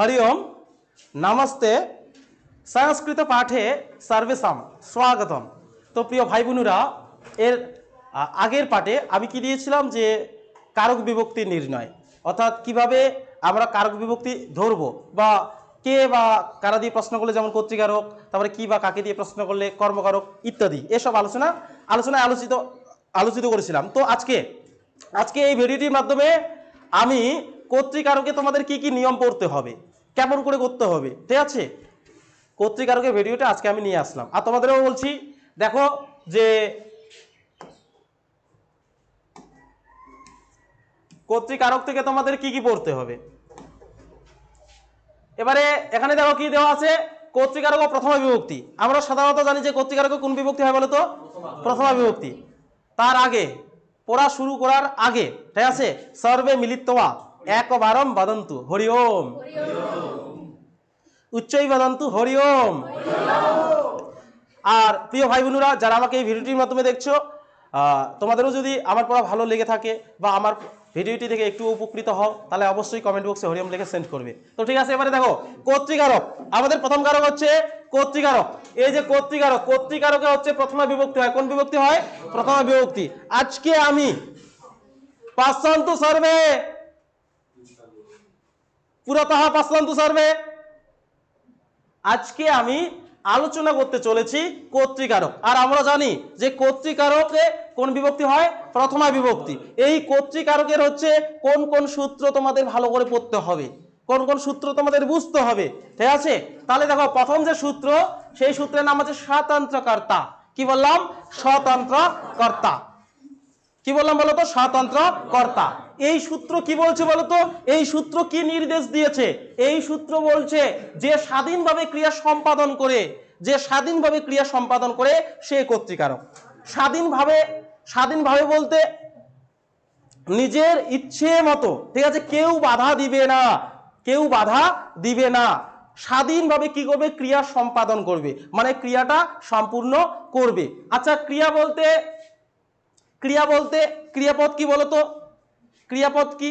হরি ওম নমস্তে সংস্কৃত পাঠে সর্বেশাম স্বাগতম তো প্রিয় ভাই বোনেরা এর আগের পাঠে আমি কি দিয়েছিলাম যে কারক বিভক্তি নির্ণয়। অর্থাৎ কীভাবে আমরা কারক বিভক্তি ধরবো বা কে বা কারা দিয়ে প্রশ্ন করলে যেমন কর্তৃকারক তারপরে কি বা কাকে দিয়ে প্রশ্ন করলে কর্মকারক ইত্যাদি। এসব আলোচনা, আলোচনায় আলোচিত আলোচিত করেছিলাম। তো আজকে আজকে এই ভিডিওটির মাধ্যমে আমি কর্তৃকারকে তোমাদের কি কি নিয়ম পড়তে হবে কেমন করে করতে হবে, ঠিক আছে? কর্তৃকারকের ভিডিওটা আজকে আমি নিয়ে আসলাম। আর তোমাদেরও বলছি, দেখো যে কর্তৃকারক থেকে তোমাদের কি কি পড়তে হবে। এবারে এখানে দেখো কি দেওয়া আছে, কর্তৃকারক ও প্রথমা বিভক্তি। আমরা সাধারণত জানি যে কর্তৃকারক কোন বিভক্তি হয় বলতো? প্রথমা বিভক্তি। তার আগে, পড়া শুরু করার আগে, ঠিক আছে? সর্বে মিলিতবা একবারম বদন্তু, হরি ওম। উচ্চই বদন্তু, হরি ওম। আর প্রিয় ভাই বোনেরা যারা আমাকে এই ভিডিওটির মাধ্যমে দেখছ তোমাদেরও যদি আমার পড়া ভালো লেগে থাকে বা আমার ভিডিওটি থেকে একটু উপকৃত হও, তাহলে অবশ্যই কমেন্ট বক্সে হরিওম লিখে সেন্ড করবে। তো ঠিক আছে, এবারে দেখো, কর্তৃকারক। আমাদের প্রথম কারক হচ্ছে কর্তৃকারক। এই যে কর্তৃকারক, কর্তৃকারকে হচ্ছে প্রথমা বিভক্তি হয়। কোন বিভক্তি হয়? প্রথমা বিভক্তি। আজকে আমি পাঁচশান্তু সর্বে পুরতঃ পাঁচশান্তু সার্ভে। আজকে আমি আলোচনা করতে চলেছি কর্তৃকারক। আর আমরা জানি যে কর্তৃকারকে কোন বিভক্তি হয়? প্রথমা বিভক্তি। এই কর্তৃকারকের হচ্ছে কোন কোন সূত্র তোমাদের ভালো করে পড়তে হবে। কোন কোন সূত্র তোমাদের বুঝতে হবে। ঠিক আছে? তাহলে দেখো, প্রথম যে সূত্র, সেই সূত্রের নাম হচ্ছে স্বতন্ত্রকর্তা। কি বললাম? স্বতন্ত্রকর্তা। কি বললাম বলতো স্বতন্ত্র কর্তা এই সূত্র কি বলছে বলতো? এই সূত্র কি নির্দেশ দিয়েছে? এই সূত্র বলছে যে স্বাধীনভাবে ক্রিয়া সম্পাদন করে, যে স্বাধীনভাবে ক্রিয়া সম্পাদন করে সে কর্তৃকারক স্বাধীনভাবে স্বাধীনভাবে বলতে নিজের ইচ্ছে মতো, ঠিক আছে, কেউ বাধা দিবে না, কেউ বাধা দিবে না। স্বাধীনভাবে কি করবে? ক্রিয়া সম্পাদন করবে মানে ক্রিয়াটা সম্পূর্ণ করবে। আচ্ছা ক্রিয়া বলতে ক্রিয়া বলতে, ক্রিয়াপদ কি বলতো? ক্রিয়াপদ কি?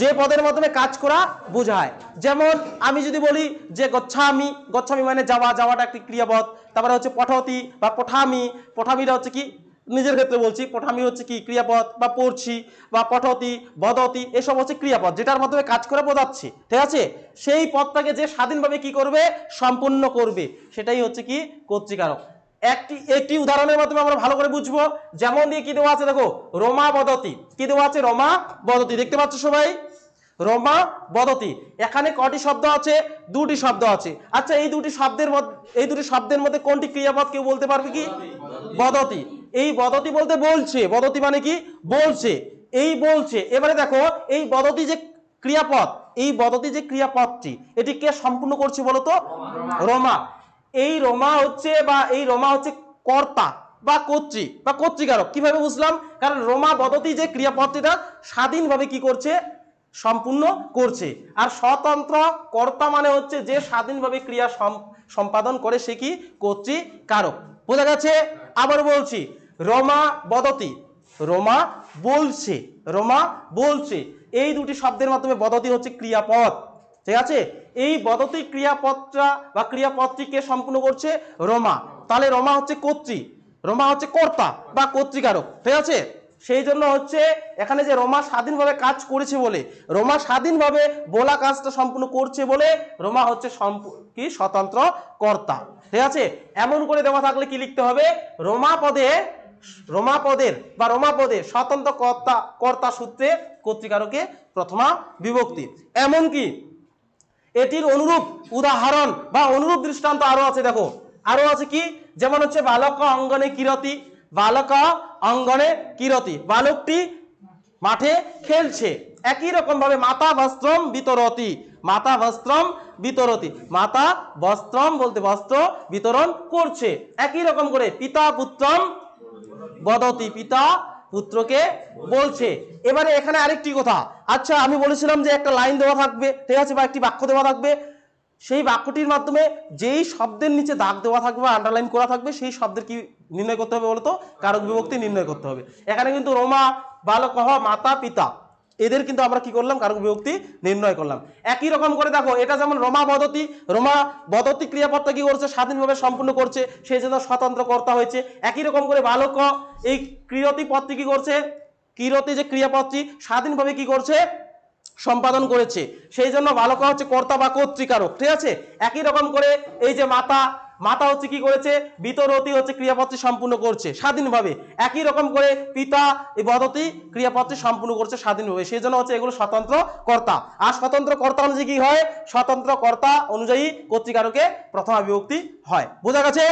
যে পদের মাধ্যমে কাজ করা বোঝায়। যেমন আমি যদি বলি যে গচ্ছামি গচ্ছামি মানে যাওয়া, যাওয়াটা একটি ক্রিয়াপদ। তারপরে হচ্ছে পঠতি বা পঠামি। পঠামিটা হচ্ছে কি? নিজের ক্ষেত্রে বলছি, পঠামি হচ্ছে কি? ক্রিয়াপদ বা পড়ছি বা পঠতি, বদতি, এসব হচ্ছে ক্রিয়াপদ। যেটার মাধ্যমে কাজ করে বোঝাচ্ছি। ঠিক আছে? সেই পদটাকে যে স্বাধীনভাবে কি করবে? সম্পূর্ণ করবে। সেটাই হচ্ছে কি? কর্তৃকারক। একটি একটি উদাহরণের মাধ্যমে আমরা ভালো করে বুঝব। যেমন দিয়ে কি দেওয়া আছে, দেখো, রোমা বদতি কি দেওয়া আছে? রমা বদতি দেখতে পাচ্ছ সবাই? রমা বদতি এখানে কটি শব্দ আছে? দুটি শব্দ আছে। আচ্ছা এই দুটি শব্দের মধ্যে, এই দুটি শব্দের মধ্যে কোনটি ক্রিয়াপদ কেউ বলতে পারবে কি? বদতি এই বদতি বলতে বলছে। বদতি মানে কি? বলছে। এই বলছে। এবারে দেখো, এই বদতি যে ক্রিয়াপদ, এই বদতি যে ক্রিয়াপদটি, এটি কে সম্পূর্ণ করছে বলতো রমা। এই রমা হচ্ছে বা এই রমা হচ্ছে কর্তা বা কর্তৃ বা কর্তৃকারক কীভাবে বুঝলাম? কারণ রমা বদতি যে ক্রিয়াপদটিটা স্বাধীনভাবে কি করছে? সম্পূর্ণ করছে। আর স্বতন্ত্র কর্তা মানে হচ্ছে যে স্বাধীনভাবে ক্রিয়া সম্পাদন করে সে কি? কর্তৃকারক বোঝা গেছে? আবার বলছি, রমা বদতি রোমা বলছে রোমা বলছে। এই দুটি শব্দের মাধ্যমে বদতি হচ্ছে ক্রিয়াপদ। ঠিক আছে? এই বদতি ক্রিয়াপদটা বা ক্রিয়াপদটিকে সম্পূর্ণ করছে রমা। তাহলে রমা হচ্ছে কর্তৃ রমা হচ্ছে কর্তা বা কর্তৃকারক। ঠিক আছে? সেই জন্য হচ্ছে এখানে যে রমা স্বাধীনভাবে কাজ করেছে বলে, রমা স্বাধীনভাবে বলা কাজটা সম্পূর্ণ করছে বলে রমা হচ্ছে কি? স্বতন্ত্র কর্তা। ঠিক আছে? এমন করে দেওয়া থাকলে কি লিখতে হবে? রমা পদে, রোমা পদের বা রোমা পদে স্বতন্ত্র কর্তা কর্তা সূত্রে কর্তৃকারকে প্রথমা বিভক্তি। এমনকি এটির অনুরূপ উদাহরণ বা অনুরূপ দৃষ্টান্ত আরও আছে, দেখো। আরও আছে কি? যেমন হচ্ছে বালক অঙ্গনে কিরতি, বালক অঙ্গনে কিরতি। বালকটি মাঠে খেলছে। একই রকম ভাবে মাতা বস্ত্রম বিতরতি মাতা বস্ত্রম বিতরতি মাতা বস্ত্রম বলতে বস্ত্র বিতরণ করছে। একই রকম করে পিতা পুত্রম বদতি, পিতা পুত্রকে বলছে। এবারে এখানে আরেকটি কথা। আচ্ছা আমি বলেছিলাম যে একটা লাইন দেওয়া থাকবে, ঠিক আছে, বা একটি বাক্য দেওয়া থাকবে। সেই বাক্যটির মাধ্যমে যেই শব্দের নিচে দাগ দেওয়া থাকবে বা আন্ডারলাইন করা থাকবে, সেই শব্দের কি নির্ণয় করতে হবে বলতো? কারক বিভক্তি নির্ণয় করতে হবে। এখানে কিন্তু রোমা বালকহ মাতা, পিতা। এদের কিন্তু আমরা কি করলাম? কারক বিভক্তি নির্ণয় করলাম। একই রকম করে দেখো, এটা যেমন রমা বদতি রমা বদতি ক্রিয়াপদটা কি করছে? স্বাধীনভাবে সম্পূর্ণ করছে, সেই জন্য স্বতন্ত্র কর্তা হয়েছে। একই রকম করে বালক, এই ক্রিয়তি পদটি কি করছে? কিরতি যে ক্রিয়াপদটি, স্বাধীনভাবে কি করছে? সম্পাদন করেছে। সেই জন্য বালকা হচ্ছে কর্তা বা কর্তৃকারক, ঠিক আছে? একই রকম করে এই যে মাতা মাতা হচ্ছে কি করেছে? বিতরতি হচ্ছে ক্রিয়াপত্রে সম্পূর্ণ করছে, স্বাধীনভাবে। একই রকম করে পিতা বদতি ক্রিয়াপত্রে সম্পূর্ণ করছে স্বাধীনভাবে। সেই জন্য হচ্ছে এগুলো স্বতন্ত্র কর্তা আর স্বতন্ত্র কর্তা অনুযায়ী কি হয়? স্বতন্ত্র কর্তা অনুযায়ী কর্তৃকারকে প্রথমা বিভক্তি হয়। বোঝা গেছে?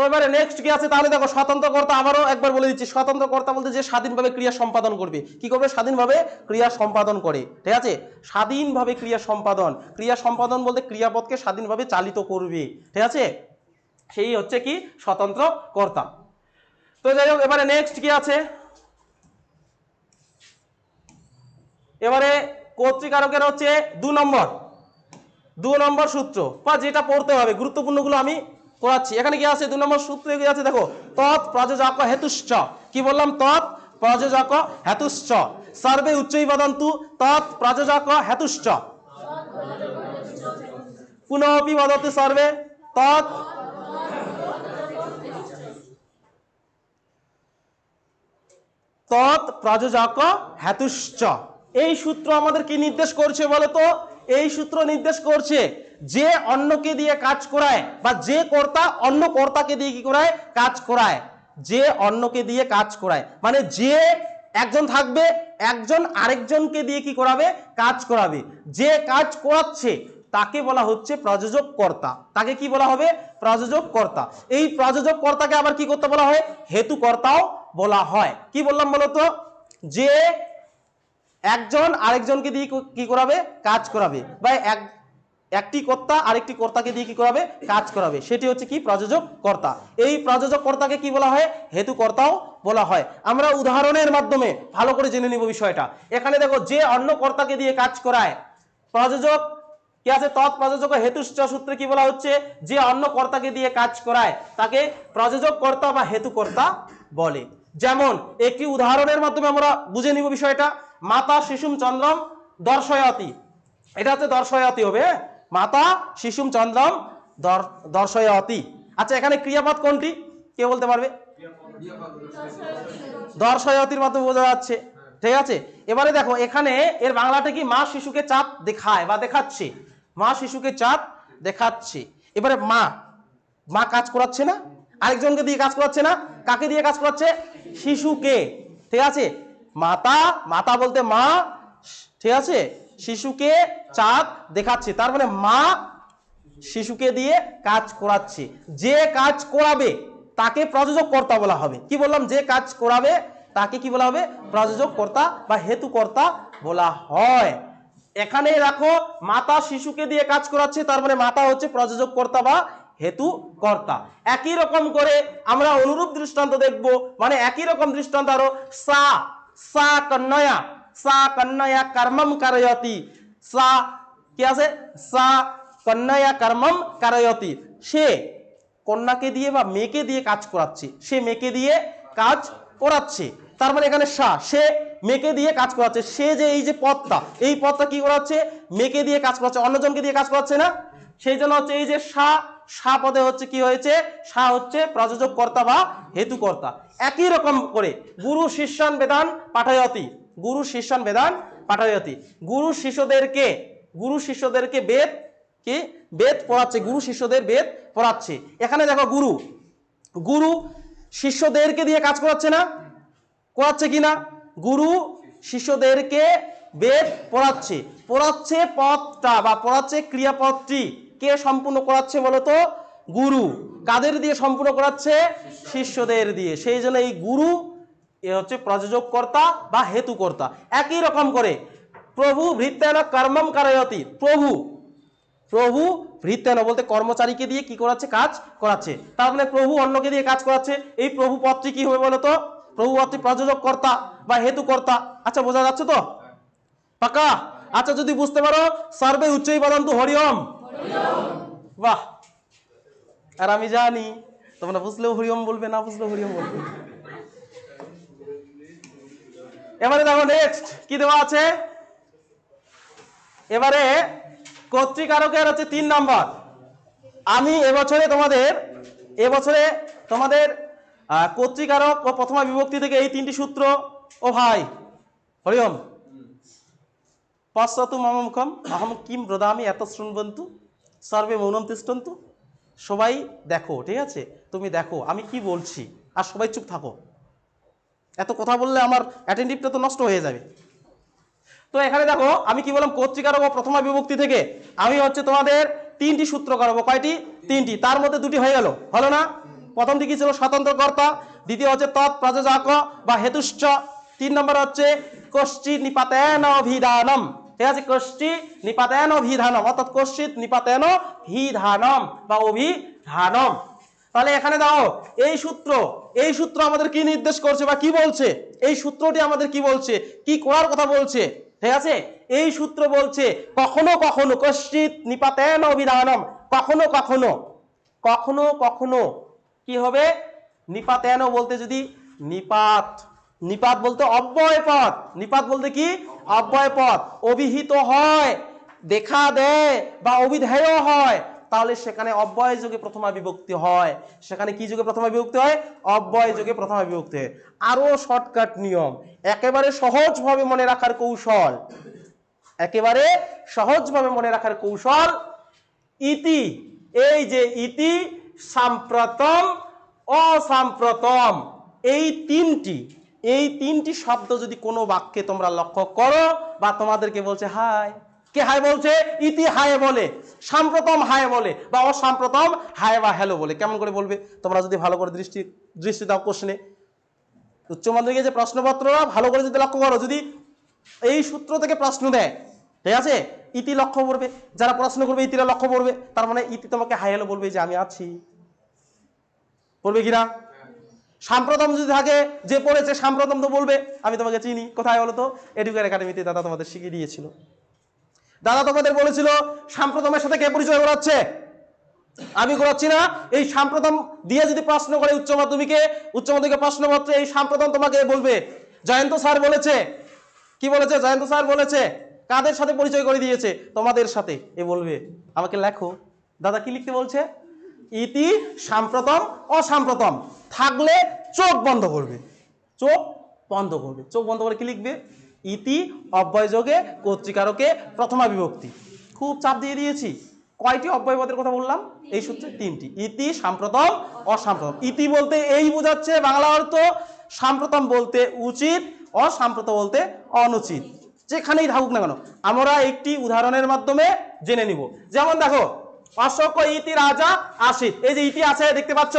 তো এবারে নেক্সট কি আছে? তাহলে দেখো স্বতন্ত্র কর্তা আবারও একবার বলে দিচ্ছি স্বতন্ত্র কর্তা বলতে যে স্বাধীনভাবে ক্রিয়া সম্পাদন করবে। কি করবে? স্বাধীনভাবে ক্রিয়া সম্পাদন করে। ঠিক আছে? স্বাধীনভাবে ক্রিয়া সম্পাদন। ক্রিয়া সম্পাদন বলতে ক্রিয়াপদকে স্বাধীনভাবে চালিত করবে। ঠিক আছে? সেই হচ্ছে কি? স্বতন্ত্র কর্তা তো যাই হোক, এবারে নেক্সট কি আছে? এবারে কর্তৃকারকের হচ্ছে দু নম্বর। দু নম্বর সূত্র, বা যেটা পড়তে হবে, গুরুত্বপূর্ণগুলো আমি করাচ্ছি এখানে কি আছে? দু নম্বর সূত্রে কি আছে? দেখো, তৎ প্রযোজক হেতুশ্চ। কি বললাম? তৎ প্রযোজক হেতুশ্চ। সর্বে উচ্চই বদন্তু। তৎ প্রযোজক হেতুশ্চ। পুনঃপি বদতু সর্বে। তৎ তৎ প্রযোজক হেতুশ্চ। এই সূত্র আমাদের কি নির্দেশ করছে বলতো এই সূত্র নির্দেশ করছে যে অন্যকে দিয়ে কাজ করায় বা যে কর্তা অন্য কর্তাকে দিয়ে কি করায়? কাজ করায়। যে অন্যকে দিয়ে কাজ করায়। মানে যে একজন থাকবে, একজন আরেকজনকে দিয়ে কি করাবে? কাজ করাবে। যে কাজ করাচ্ছে, তাকে বলা হচ্ছে প্রযোজক কর্তা। তাকে কি বলা হবে? প্রযোজক কর্তা। এই প্রযোজক কর্তাকে আবার কি করতে বলা হয়? হেতু কর্তাও বলা হয়। কি বললাম বলতো? যে একজন আরেকজনকে দিয়ে কি- করাবে? কাজ করাবে। বা এক একটি কর্তা আরেকটি কর্তাকে দিয়ে কি করাবে? কাজ করাবে। সেটি হচ্ছে কি? প্রযোজক কর্তা। এই প্রযোজক কর্তাকে কি বলা হয়? হেতু কর্তাও বলা হয়। আমরা উদাহরণের মাধ্যমে ভালো করে জেনে নিব বিষয়টা। এখানে দেখো, যে অন্য কর্তাকে দিয়ে কাজ করায়, প্রযোজক, কি আছে? তৎ প্রযোজক হেতুশ্চ সূত্রে কি বলা হচ্ছে? যে অন্য কর্তাকে দিয়ে কাজ করায়, তাকে প্রযোজক কর্তা বা হেতু কর্তা বলে। যেমন, একটি উদাহরণের মাধ্যমে আমরা বুঝে নিব বিষয়টা। মাতা শিশুম চন্দ্রম দর্শয়তি। এটা হচ্ছে দর্শয়তি হবে হ্যাঁ? মাতা শিশুম চন্দ্রম দর- দর্শয়তি। আচ্ছা এখানে ক্রিয়াপদ কোনটি? কে বলতে পারবে? দর্শয়তির মাধ্যমে বোঝা যাচ্ছে। ঠিক আছে? এবারে দেখো, এখানে এর বাংলাটা কি? মা শিশুকে চাঁদ দেখায় বা দেখাচ্ছে। মা শিশুকে চাঁদ দেখাচ্ছে। এবারে মা। মা কাজ করাচ্ছে না? আরেকজনকে দিয়ে কাজ করাচ্ছে না? কাকে দিয়ে কাজ করাচ্ছে? শিশুকে। ঠিক আছে? মাতা মাতা বলতে মা, ঠিক আছে? শিশুকে চাঁদ দেখাচ্ছে। তার মানে মা শিশুকে দিয়ে কাজ করাচ্ছে। যে কাজ করাবে, তাকে প্রযোজক কর্তা বলা হবে। কি বললাম? যে কাজ করাবে, তাকে কি বলা হবে? প্রযোজক কর্তা বা হেতু কর্তা বলা হয়। এখানে রাখো মাতা শিশুকে দিয়ে কাজ করাচ্ছে, তার মানে মাতা হচ্ছে প্রযোজক কর্তা বা হেতু কর্তা একই রকম করে আমরা অনুরূপ দৃষ্টান্ত দেখব। মানে একই রকম দৃষ্টান্ত আরও সা সা কন্যয়া সা কন্যয়া কর্মম কারয়তি সা কি আছে সা কন্যয়া কর্মম কারয়তি সে কন্যাকে দিয়ে বা মেয়েকে দিয়ে কাজ করাচ্ছে সে মেয়েকে দিয়ে কাজ করাচ্ছে তার মানে এখানে সা সে মেয়েকে দিয়ে কাজ করাচ্ছে সে যে এই যে পদটা, এই পদটা কি করাচ্ছে? মেয়েকে দিয়ে কাজ করাচ্ছে, অন্যজনকে দিয়ে কাজ করাচ্ছে না? সেই জন্য হচ্ছে এই যে সা সা পদে হচ্ছে কি হয়েছে? সা হচ্ছে প্রযোজক কর্তা বা হেতু কর্তা একই রকম করে গুরু, শিষ্যান, বেদান পাঠায়তি। গুরু শিষ্যান বেদান পাঠায়তি গুরু শিষ্যদেরকে গুরু শিষ্যদেরকে বেদ কি? বেদ পড়াচ্ছে, গুরু শিষ্যদের বেদ পড়াচ্ছে। এখানে দেখো গুরু। গুরু শিষ্যদেরকে দিয়ে কাজ করাচ্ছে না? করাচ্ছে কি না? গুরু শিষ্যদেরকে বেদ পড়াচ্ছে। পড়াচ্ছে পথটা বা পড়াচ্ছে ক্রিয়াপদটি কে সম্পূর্ণ করাচ্ছে বলতো? গুরু। কাদের দিয়ে সম্পূর্ণ করাচ্ছে? শিষ্যদের দিয়ে। সেই জন্য এই গুরু এ হচ্ছে প্রযোজক কর্তা বা হেতুকর্তা। একই রকম করে, প্রভু ভৃত্যান কর্মম কারয়তি, প্রভু প্রভু ভৃত্যান বলতে কর্মচারীকে দিয়ে কি করাচ্ছে? কাজ করাচ্ছে। তার মানে প্রভু অন্যকে দিয়ে কাজ করাচ্ছে। এই প্রভু পদটি কি হবে বলতো? প্রভু পদটি প্রযোজক কর্তা বা হেতু কর্তা আচ্ছা বোঝা যাচ্ছে তো? পাকা? আচ্ছা যদি বুঝতে পারো, সর্বে উচ্চই বদন্তু হরিওম। বাহ! আর আমি জানি, তোমরা বুঝলেও হরিওম বলবে, না বুঝলেও হরিওম বলবে। এবারে দেখো নেক্সট কি দেওয়া আছে? এবারে কর্তৃকারকের হচ্ছে তিন নম্বর। আমি এবছরে তোমাদের এবছরে তোমাদের কর্তৃকারক ও প্রথমা বিভক্তি থেকে এই তিনটি সূত্র, ও ভাই, হরিওম। পশ্চাতু মম মুখম অহম কিম ব্রদামি এত শৃণবন্তু, সর্বে মৌনম তিষ্টন্তু সবাই দেখো, ঠিক আছে? তুমি দেখো, আমি কি বলছি? আর সবাই চুপ থাকো। এত কথা বললে আমার অ্যাটেন্টিভটা তো নষ্ট হয়ে যাবে। তো এখানে দেখো, আমি কি বললাম কর্তৃকারক ও প্রথমা বিভক্তি থেকে আমি হচ্ছে তোমাদের তিনটি সূত্র করাবো। কয়টি? তিনটি। তার মধ্যে দুটি হয়ে গেল। হলো না? প্রথমটি কি ছিল? স্বতন্ত্র কর্তা দ্বিতীয় হচ্ছে তৎ প্রযোজক বা হেতুশ্চ। তিন নম্বর হচ্ছে কশ্চি নিপাতেন অভিধানম। ঠিক আছে? কশ্চি নিপাতেন অভিধানম। অর্থাৎ কশ্চিত নিপাতেন ভিধানম বা অভিধানম। তাহলে এখানে দাও, এই সূত্র এই সূত্র আমাদের কি নির্দেশ করছে বা কি বলছে? এই সূত্রটি আমাদের কি বলছে? কি করার কথা বলছে? ঠিক আছে? এই সূত্র বলছে, কখনো কখনো কশ্চিত নিপাতেন অভিধানম, কখনো কখনো কখনো কখনো কি হবে? নিপাতেন বলতে যদি নিপাত নিপাত বলতে অব্যয় পদ নিপাত বলতে কি? অব্যয় পদ অভিহিত হয়, দেখা দেয় বা অভিধেয় হয় তাহলে সেখানে অব্যয় যুগে প্রথমা বিভক্তি হয়। সেখানে কি যুগে প্রথমা বিভক্তি হয়? অব্যয় যুগে প্রথমা বিভক্তি হয়। আরও শর্টকাট নিয়ম। একেবারে সহজভাবে মনে রাখার কৌশল। একেবারে সহজভাবে মনে রাখার কৌশল ইতি। এই যে ইতি, সাম্প্রতম, অসাম্প্রতম। এই তিনটি এই তিনটি শব্দ যদি কোনো বাক্যে তোমরা লক্ষ্য করো বা তোমাদেরকে বলছে হাই কে হায় বলছে? ইতি হায় বলে, সাম্প্রতম হায় বলে বা অসাম্প্রতম হায় বা হ্যালো বলে। কেমন করে বলবে? তোমরা যদি ভালো করে দৃষ্টি দৃষ্টি দাও কোশ্চেনে। উচ্চ মাধ্যমিকে যে প্রশ্নপত্ররা ভালো করে যদি লক্ষ্য করো, যদি এই সূত্র থেকে প্রশ্ন দেয়, ঠিক আছে? ইতি লক্ষ্য করবে। যারা প্রশ্ন করবে, ইতিরা লক্ষ্য করবে। তার মানে ইতি তোমাকে হাই হ্যালো বলবে যে, আমি আছি। বলবে কিনা সাম্প্রতম যদি থাকে, যে পড়েছে, সাম্প্রতম তো বলবে। আমি তোমাকে চিনি। কোথায় বলো তো? এডুকের একাডেমিতে দাদা তোমাদের শিখিয়ে দিয়েছিল। দাদা তোমাদের বলেছিল সাম্প্রতমের সাথে কে পরিচয় করাচ্ছে? আমি করাচ্ছি না। এই সাম্প্রতম দিয়ে যদি প্রশ্ন করে উচ্চ মাধ্যমিকে উচ্চ মাধ্যমিকে প্রশ্নপত্রে এই সাম্প্রতম তোমাকে বলবে? জয়ন্ত স্যার বলেছে। কি বলেছে? জয়ন্ত স্যার বলেছে, কাদের সাথে পরিচয় করে দিয়েছে? তোমাদের সাথে। এ বলবে। আমাকে লেখো। দাদা কি লিখতে বলছে? ইতি সাম্প্রতম, অসাম্প্রতম। থাকলে চোখ বন্ধ করবে। চোখ বন্ধ করবে। চোখ বন্ধ করে কি লিখবে? ইতি অব্যয়যোগে কর্তৃকারকে প্রথমা বিভক্তি। খুব চাপ দিয়ে দিয়েছি। কয়টি অব্যয়পদের কথা বললাম? এই সূত্রে তিনটি। ইতি, সাম্প্রতম, অসাম্প্রতম। ইতি বলতে এই বোঝাচ্ছে বাংলা অর্থ, সাম্প্রতম বলতে উচিত অসাম্প্রত বলতে অনুচিত। যেখানেই থাকুক না কেন, আমরা একটি উদাহরণের মাধ্যমে জেনে নিব। যেমন দেখো, অশোক ইতি রাজা আসিত এই যে ইতি আছে, দেখতে পাচ্ছ?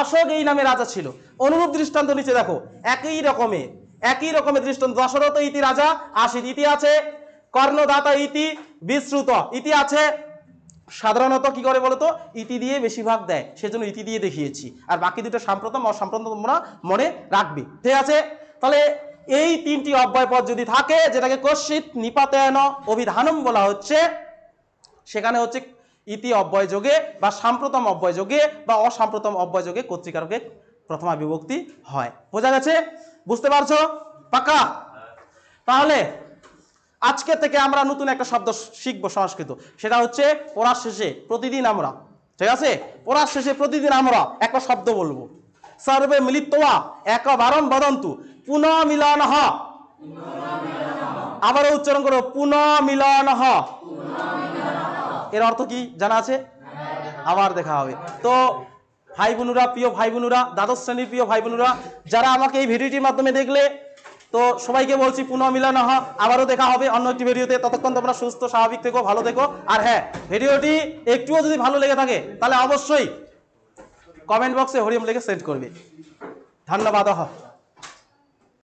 অশোক এই নামে রাজা ছিল। অনুরূপ দৃষ্টান্ত নিচে দেখো, একই রকমের একই রকমের দৃষ্টান্ত। দশরথ ইতি রাজা আসিত ইতি আছে, কর্ণদাতা ইতি বিশ্রুত ইতি আছে। সাধারণত কি করে বলতো? ইতি দিয়ে বেশিরভাগ দেয়, সেজন্য ইতি দিয়ে দেখিয়েছি। আর বাকি দুটো সাম্প্রতম, অসাম্প্রতম তোমরা মনে রাখবে। ঠিক আছে? তাহলে এই তিনটি অব্যয় পদ যদি থাকে, যেটাকে কশ্চিত নিপাতেন অভিধানম বলা হচ্ছে, সেখানে হচ্ছে ইতি অব্যয় যোগে বা সাম্প্রতম অব্যয় যোগে বা অসাম্প্রতম অব্যয় যোগে কর্তৃকারকে প্রথমা বিভক্তি হয়। বোঝা গেছে? বুঝতে পারছ? পাকা? তাহলে আজকে থেকে আমরা নতুন একটা শব্দ শিখব সংস্কৃত। সেটা হচ্ছে পড়ার শেষে প্রতিদিন আমরা। ঠিক আছে? পড়ার শেষে প্রতিদিন আমরা একটা শব্দ বলব। সর্বে মিলিতোয়া এক বারণ বদন্তু পুনঃ মিলন হ আবারও উচ্চারণ করো পুনঃ মিলন হ এর অর্থ কি? জানা আছে? আবার দেখা হবে। তো ভাই বোনুরা প্রিয় ভাই বোনুরা দ্বাদশ শ্রেণির প্রিয় ভাই বোনুরা যারা আমাকে এই ভিডিওটির মাধ্যমে দেখলে, তো সবাইকে বলছি পুনঃ মিলন হ আবারও দেখা হবে অন্য একটি ভিডিওতে। ততক্ষণ তোমরা সুস্থ, স্বাভাবিক থেকো, ভালো থেকো। আর হ্যাঁ ভিডিওটি একটুও যদি ভালো লেগে থাকে, তাহলে অবশ্যই কমেন্ট বক্সে হরিম লেগে সেন্ড করবে। ধন্যবাদ